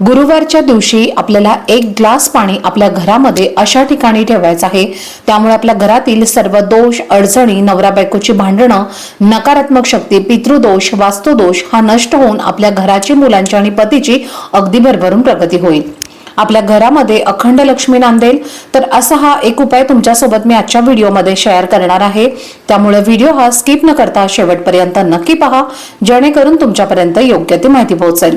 गुरुवारच्या दिवशी आपल्याला एक ग्लास पाणी आपल्या घरामध्ये अशा ठिकाणी ठेवायचं आहे. त्यामुळे आपल्या घरातील सर्व दोष अडचणी नवरा बायकोची भांडणं नकारात्मक शक्ती पितृदोष वास्तुदोष हा नष्ट होऊन आपल्या घराची मुलांची आणि पतीची अगदी भरभरून प्रगती होईल. आपल्या घरामध्ये अखंड लक्ष्मी नांदेल. तर असा हा एक उपाय तुमच्यासोबत मी आजच्या व्हिडिओमध्ये शेअर करणार आहे. त्यामुळे व्हिडिओ हा स्किप न करता शेवटपर्यंत नक्की पहा. जेणेकरून तुमच्यापर्यंत योग्य ती माहिती पोहोचेल.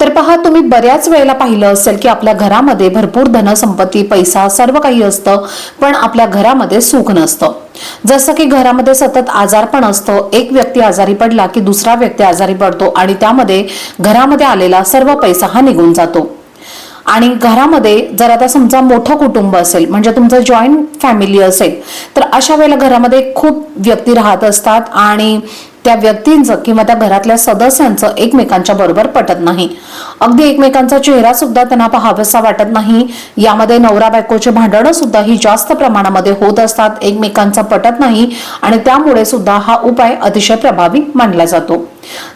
तर पहा तुम्ही बऱ्याच वेळेला पाहिलं असेल की आपल्या घरामध्ये भरपूर धनसंपत्ती पैसा सर्व काही असतं पण आपल्या घरामध्ये सुख नसतं. जसं की घरामध्ये सतत आजारपण असतं. एक व्यक्ती आजारी पडला की दुसरा व्यक्ती आजारी पडतो आणि त्यामध्ये घरामध्ये आलेला सर्व पैसा हा निघून जातो. आणि घरामध्ये जर आता समजा मोठं कुटुंब असेल म्हणजे तुमचं जॉईंट फॅमिली असेल तर अशा वेळेला घरामध्ये खूप व्यक्ती राहत असतात आणि त्या व्यक्तींचं किंवा त्या घरातल्या सदस्यांचं एकमेकांच्या बरोबर पटत नाही. अगदी एकमेकांचा चेहरा सुद्धा त्यांना पाहावासा वाटत नाही. यामध्ये नवरा बायकोचे भांडणं सुद्धा ही जास्त प्रमाणामध्ये होत असतात. एकमेकांचा पटत नाही आणि त्यामुळे सुद्धा हा उपाय अतिशय प्रभावी मानला जातो.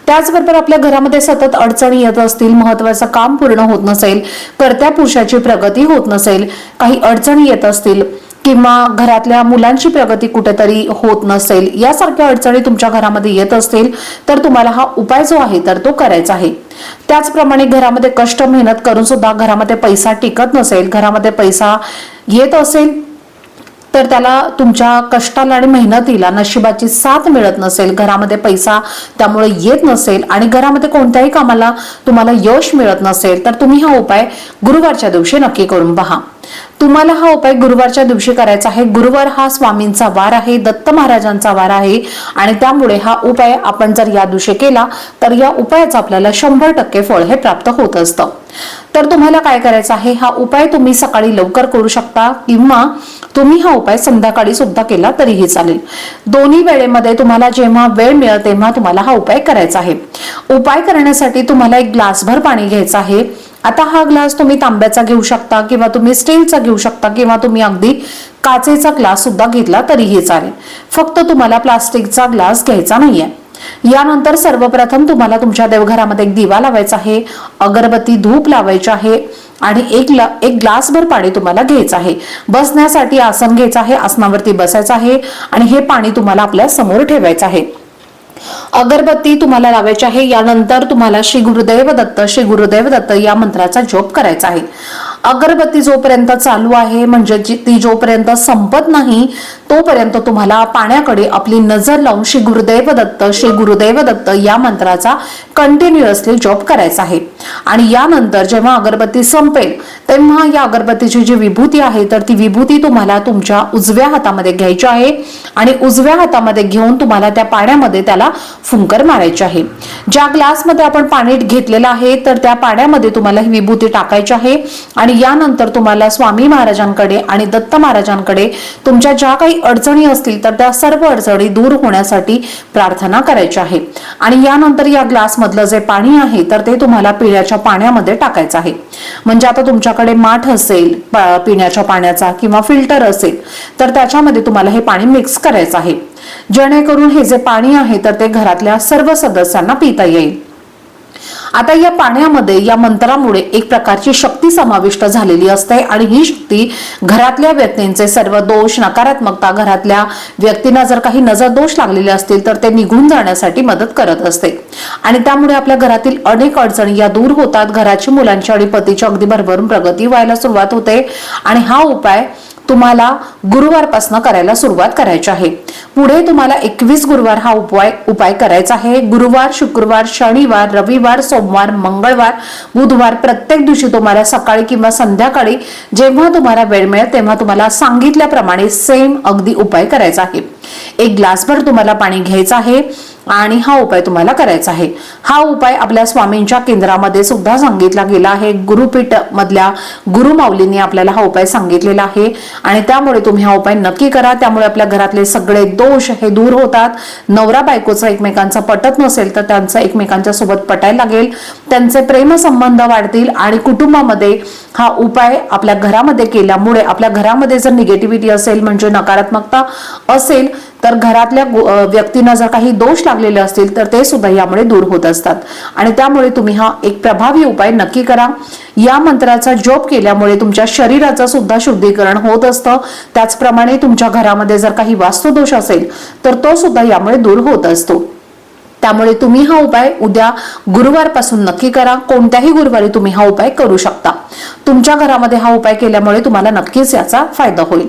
त्याचबरोबर आपल्या घरामध्ये सतत अडचणी येत असतील महत्वाचं काम पूर्ण होत नसेल करत्या पुरुषाची प्रगती होत नसेल काही अडचणी येत असतील किंवा घरातल्या मुलांची प्रगती कुठेतरी होत नसेल यासारख्या अडचणी तुमच्या घरामध्ये येत असतील तर तुम्हाला हा उपाय जो आहे तर तो करायचा आहे. त्याचप्रमाणे घरामध्ये कष्ट मेहनत करून सुद्धा घरामध्ये पैसा टिकत नसेल घरामध्ये पैसा येत असेल तर त्याला तुमच्या कष्टाला आणि मेहनतीला नशिबाची साथ मिळत नसेल घरामध्ये पैसा त्यामुळे येत नसेल आणि घरामध्ये कोणत्याही कामाला तुम्हाला यश मिळत नसेल तर तुम्ही हा उपाय गुरुवारच्या दिवशी नक्की करून पहा. तुम्हाला हा उपाय गुरुवारच्या दिवशी करायचा आहे. गुरुवार हा स्वामींचा वार आहे दत्त महाराजांचा वार आहे आणि त्यामुळे हा उपाय आपण जर या दिवशी केला तर या उपायाचं आपल्याला शंभर टक्के फळ हे प्राप्त होत असतं. तर तुम्हाला काय करायचं आहे? हा उपाय तुम्ही सकाळी लवकर करू शकता किंवा तुम्ही हा उपाय संध्याकाळी सुद्धा केला तरीही चालेल. दोन्ही वेळेमध्ये तुम्हाला जेव्हा वेळ मिळेल तेव्हा तुम्हाला हा उपाय करायचा आहे. उपाय करण्यासाठी तुम्हाला एक ग्लासभर पाणी घ्यायचं आहे. आता हा ग्लास तुम्ही तांब्याचा घेऊ शकता किंवा तुम्ही स्टीलचा घेऊ शकता किंवा तुम्ही अगदी काचेचा ग्लास सुद्धा घेतला तरीही चालेल. फक्त तुम्हाला प्लास्टिकचा ग्लास घ्यायचा नाहीये. यानंतर सर्वप्रथम तुम्हाला तुमच्या देवघरामध्ये एक दिवा लावायचा आहे. अगरबत्ती धूप लावायची आहे आणि एक ला एक ग्लासभर पाणी तुम्हाला घ्यायचं आहे. बसण्यासाठी आसन घ्यायचं आहे आसनावरती बसायचं आहे आणि हे पाणी तुम्हाला आपल्यासमोर ठेवायचं आहे. अगरबत्ती तुम्हाला लावायची आहे यानंतर तुम्हाला श्री गुरुदेव दत्त श्री गुरुदेव दत्त या मंत्राचा जप करायचा आहे. अगरबत्ती जोपर्यंत चालू आहे म्हणजे जी- ती जोपर्यंत संपत नाही तोपर्यंत तुम्हाला पाण्याकडे आपली नजर लावून श्री गुरुदैवदत्त श्री गुरुदैवदत्त या मंत्राचा कंटिन्युअसली जॉब करायचा आहे. आणि यानंतर जेव्हा अगरबत्ती संपेल तेव्हा या अगरबत्तीची जी विभूती आहे तर ती विभूती तुम्हाला तुमच्या उजव्या हातामध्ये घ्यायची आहे आणि उजव्या हातामध्ये घेऊन तुम्हाला त्या पाण्यामध्ये त्याला फुंकर मारायची आहे. ज्या ग्लासमध्ये आपण पाणी घेतलेलं आहे तर त्या पाण्यामध्ये तुम्हाला ही विभूती टाकायची आहे आणि यानंतर तुम्हाला स्वामी महाराजांकडे आणि दत्त महाराजांकडे तुमच्या ज्या काही अडचणी असतील तर त्या सर्व अडचणी दूर होण्यासाठी प्रार्थना करायची आहे. आणि यानंतर या ग्लासमधलं जे पाणी आहे तर ते तुम्हाला पिण्याच्या पाण्यामध्ये टाकायचं आहे. म्हणजे आता तुमच्याकडे माठ असेल पिण्याच्या पाण्याचा किंवा फिल्टर असेल तर त्याच्यामध्ये तुम्हाला हे पाणी मिक्स करायचं आहे. जेणेकरून हे जे पाणी आहे तर ते घरातल्या सर्व सदस्यांना पिता येईल. आता या पाण्यामध्ये या मंत्रामुळे एक प्रकारची शक्ती समाविष्ट झालेली असते आणि ही शक्ती घरातल्या व्यक्तींचे सर्व दोष नकारात्मकता घरातल्या व्यक्तींना जर काही नजर दोष लागलेले असतील तर ते निघून जाण्यासाठी मदत करत असते. आणि त्यामुळे आपल्या घरातील अनेक अडचणी या दूर होतात. घराची मुलांची आणि पतीची अगदी भरभरून प्रगती व्हायला सुरुवात होते. आणि हा उपाय तुम्हाला गुरुवारपासून करायला सुरुवात करायची आहे. पुढे तुम्हाला एकवीस गुरुवार हा उपाय उपाय करायचा आहे. गुरुवार शुक्रवार शनिवार रविवार सोमवार मंगळवार बुधवार प्रत्येक दिवशी तुम्हाला सकाळी किंवा संध्याकाळी जेव्हा तुम्हाला वेळ मिळेल तेव्हा तुम्हाला सांगितल्याप्रमाणे सेम अगदी उपाय करायचा आहे. एक ग्लासभर तुम्हाला पाणी घ्यायचं आहे. आणि हा उपाय तुम्हाला करायचा आहे. हा उपाय आपल्या स्वामींच्या केंद्रामध्ये सुद्धा सांगितला गेला आहे. गुरुपीठ मधल्या गुरुमाऊलींनी आपल्याला हा उपाय सांगितलेला आहे. आणि त्यामुळे तुम्ही हा उपाय नक्की करा. त्यामुळे आपल्या घरातले सगळे दोष हे दूर होतात. नवरा बायकोचा एकमेकांचा पटत नसेल तर त्यांचा एकमेकांच्या सोबत पटायला लागेल. त्यांचे प्रेमसंबंध वाढतील आणि कुटुंबामध्ये हा उपाय आपल्या घरामध्ये केल्यामुळे आपल्या घरामध्ये जर निगेटिव्हिटी असेल म्हणजे नकारात्मकता असेल तर घरातल्या व्यक्तींना जर काही दोष लागलेले असतील तर ते सुद्धा यामुळे दूर होत असतात. आणि त्यामुळे तुम्ही हा एक प्रभावी उपाय नक्की करा. या मंत्राचा जप केल्यामुळे तुमच्या शरीराचं सुद्धा शुद्धीकरण होत असतं. त्याचप्रमाणे तुमच्या घरामध्ये जर काही वास्तुदोष असेल तर तो सुद्धा यामुळे दूर होत असतो. त्यामुळे तुम्ही हा उपाय उद्या गुरुवारपासून नक्की करा. कोणत्याही गुरुवारी तुम्ही हा उपाय करू शकता. तुमच्या घरामध्ये हा उपाय केल्यामुळे तुम्हाला नक्कीच याचा फायदा होईल.